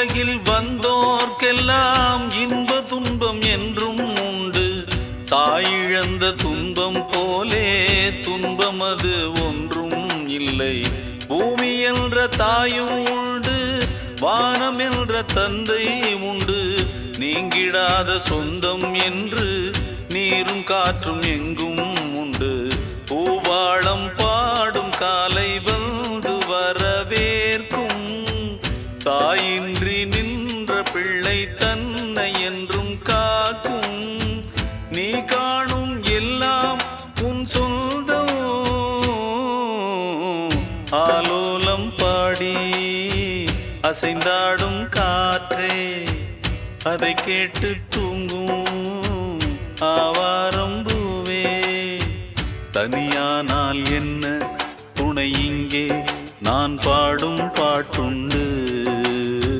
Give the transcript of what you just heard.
உலகில் வந்தோர்க்கெல்லாம் இன்ப துன்பம் என்றும் உண்டு. தாயிழந்த துன்பம் போலே துன்பம் அது ஒன்றும் இல்லை. பூமி என்ற தாயும் உண்டு வானம் என்ற தந்தை உண்டு. நீங்கிடாத சொந்தம் என்று நீரும் காற்றும் எங்கும் தாயின்றி நின்ற பிள்ளை தன்னை என்றும் காக்கும். நீ காணும் எல்லாம் உன் சொந்தம். ஆலோலம் பாடி அசைந்தாடும் காற்றே அதை கேட்டு தூங்கும் ஆவாரம் பூவே. தனியானால் என்ன துணை இங்கே நான் பாடும் பாட்டுண்டு.